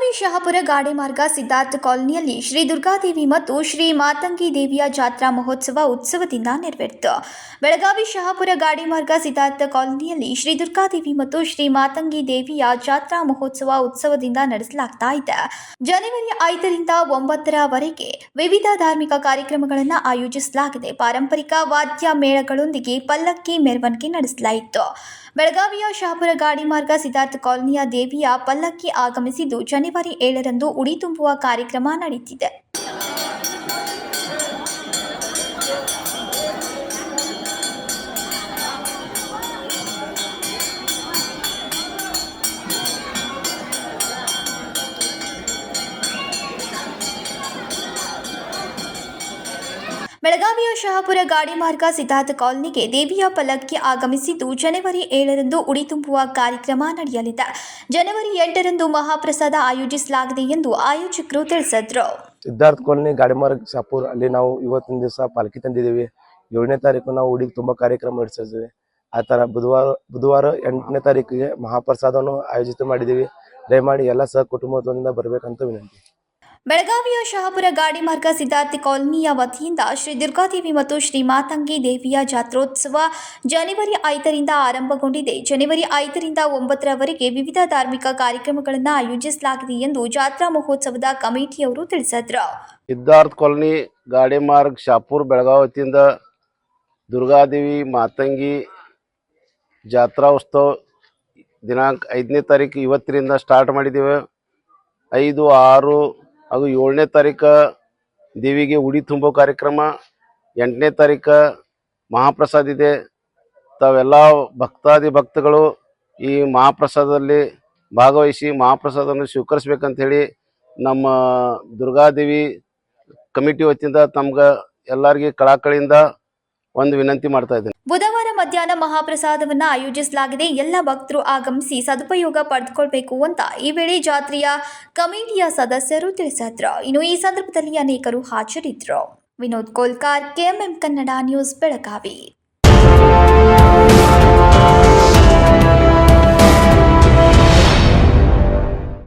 ಶಹಾಪುರ ಗಾಡಿ ಮಾರ್ಗ ಸಿದ್ಧಾರ್ಥ ಕಾಲೋನಿಯಲ್ಲಿ ಶ್ರೀ ದುರ್ಗಾದೇವಿ ಮತ್ತು ಶ್ರೀ ಮಾತಂಗಿ ದೇವಿಯ ಜಾತ್ರಾ ಮಹೋತ್ಸವ ಉತ್ಸವದಿಂದ ನೆರವೇರಿತು. ಬೆಳಗಾವಿ ಶಹಾಪುರ ಗಾಡಿ ಮಾರ್ಗ ಸಿದ್ಧಾರ್ಥ ಕಾಲೋನಿಯಲ್ಲಿ ಶ್ರೀ ದುರ್ಗಾದೇವಿ ಮತ್ತು ಶ್ರೀ ಮಾತಂಗಿ ದೇವಿಯ ಜಾತ್ರಾ ಮಹೋತ್ಸವ ಉತ್ಸವದಿಂದ ನಡೆಸಲಾಗ್ತಾ ಇದೆ. ಜನವರಿ ಐದರಿಂದ ಒಂಬತ್ತರವರೆಗೆ ವಿವಿಧ ಧಾರ್ಮಿಕ ಕಾರ್ಯಕ್ರಮಗಳನ್ನು ಆಯೋಜಿಸಲಾಗಿದೆ. ಪಾರಂಪರಿಕ ವಾದ್ಯ ಮೇಳಗಳೊಂದಿಗೆ ಪಲ್ಲಕ್ಕಿ ಮೆರವಣಿಗೆ ನಡೆಸಲಾಯಿತು. ಬೆಳಗಾವಿಯ ಶಹಾಪುರ ಗಾಡಿ ಮಾರ್ಗ ಸಿದ್ಧಾರ್ಥ ಕಾಲೋನಿಯ ದೇವಿಯ ಪಲ್ಲಕ್ಕಿ ಆಗಮಿಸಿದ್ದು ಜನವರಿ ಏಳರಂದು ಉಡಿ ತುಂಬುವ ಕಾರ್ಯಕ್ರಮ ನಡೆಯುತ್ತಿದೆ. ಬೆಳಗಾವಿಯ ಶಹಾಪುರ ಗಾಡಿ ಮಾರ್ಗ ಸಿದ್ಧಾರ್ಥ ಕಾಲೋನಿಗೆ ದೇವಿಯ ಪಲ್ಲಕ್ಕಿ ಆಗಮಿಸಿದ್ದು ಜನವರಿ ಏಳರಂದು ಉಡಿ ತುಂಬುವ ಕಾರ್ಯಕ್ರಮ ನಡೆಯಲಿದೆ. ಜನವರಿ ಎಂಟರಂದು ಮಹಾಪ್ರಸಾದ ಆಯೋಜಿಸಲಾಗಿದೆ ಎಂದು ಆಯೋಜಕರು ತಿಳಿಸಿದ್ರು. ಸಿದ್ಧಾರ್ಥ ಕಾಲೋನಿ ಗಾಡಿಮಾರ್ಗ್ ಶಾಪುರ್, ಅಲ್ಲಿ ನಾವು ಇವತ್ತಿನ ದಿವಸ ಪಾಲ್ಕಿ ತಂದಿದ್ದೀವಿ. ಏಳನೇ ತಾರೀಕು ನಾವು ಉಡಿ ತುಂಬ ಕಾರ್ಯಕ್ರಮ ನಡೆಸಿದ್ವಿ ಆ ಥರ ಬುಧವಾರ ಬುಧವಾರ ಎಂಟನೇ ತಾರೀಕಿಗೆ ಮಹಾಪ್ರಸಾದವನ್ನು ಆಯೋಜಿತ ಮಾಡಿದ್ದೀವಿ. ದಯಮಾಡಿ ಎಲ್ಲ ಸಹ ಕುಟುಂಬದಿಂದ ಬರಬೇಕಂತ ವಿನಂತಿ. ಬೆಳಗಾವಿಯ ಶಹಾಪುರ ಗಾಡಿ ಮಾರ್ಗ ಸಿದ್ಧಾರ್ಥಿ ಕಾಲೋನಿಯ ವತಿಯಿಂದ ಶ್ರೀ ದುರ್ಗಾದೇವಿ ಮತ್ತು ಶ್ರೀ ಮಾತಂಗಿ ದೇವಿಯ ಜಾತ್ರೋತ್ಸವ ಜನವರಿ ಐದರಿಂದ ಆರಂಭಗೊಂಡಿದೆ. ಜನವರಿ ಐದರಿಂದ ಒಂಬತ್ತರವರೆಗೆ ವಿವಿಧ ಧಾರ್ಮಿಕ ಕಾರ್ಯಕ್ರಮಗಳನ್ನು ಆಯೋಜಿಸಲಾಗಿದೆ ಎಂದು ಜಾತ್ರಾ ಮಹೋತ್ಸವದ ಕಮಿಟಿಯವರು ತಿಳಿಸಿದರು. ಸಿದ್ಧಾರ್ಥ ಕಾಲೋನಿ ಗಾಡಿ ಮಾರ್ಗ ಶಾಪುರ್ ಬೆಳಗಾವಿ ವತಿಯಿಂದ ದುರ್ಗಾದೇವಿ ಮಾತಂಗಿ ಜಾತ್ರಾ ಉತ್ಸವ ದಿನಾಂಕ ಐದನೇ ತಾರೀಕು ಇವತ್ತರಿಂದ ಸ್ಟಾರ್ಟ್ ಮಾಡಿದ್ದೇವೆ. ಐದು, ಆರು ಹಾಗೂ ಏಳನೇ ತಾರೀಕು ದೇವಿಗೆ ಉಡಿ ತುಂಬೋ ಕಾರ್ಯಕ್ರಮ, ಎಂಟನೇ ತಾರೀಕು ಮಹಾಪ್ರಸಾದ ಇದೆ. ತಾವೆಲ್ಲ ಭಕ್ತಾದಿ ಭಕ್ತಗಳು ಈ ಮಹಾಪ್ರಸಾದದಲ್ಲಿ ಭಾಗವಹಿಸಿ ಮಹಾಪ್ರಸಾದವನ್ನು ಸ್ವೀಕರಿಸ್ಬೇಕಂತ ಹೇಳಿ ನಮ್ಮ ದುರ್ಗಾದೇವಿ ಕಮಿಟಿ ವತಿಯಿಂದ ತಮ್ಗೆ ಎಲ್ಲರಿಗೆ ಕಳಕಳಿಯಿಂದ ಒಂದು ವಿನಂತಿ ಮಾಡ್ತಾ ಇದ್ದೇನೆ. ಬುಧವಾರ ಮಧ್ಯಾಹ್ನ ಮಹಾಪ್ರಸಾದವನ್ನ ಆಯೋಜಿಸಲಾಗಿದೆ. ಎಲ್ಲ ಭಕ್ತರು ಆಗಮಿಸಿ ಸದುಪಯೋಗ ಪಡೆದುಕೊಳ್ಬೇಕು ಅಂತ ಈ ವೇಳೆ ಜಾತ್ರೆಯ ಕಮಿಟಿಯ ಸದಸ್ಯರು ತಿಳಿಸಿದ್ರು. ಇನ್ನು ಈ ಸಂದರ್ಭದಲ್ಲಿ ಅನೇಕರು ಹಾಜರಿದ್ರು. Vinod Kolkar, KMM Kannada news, Belagavi.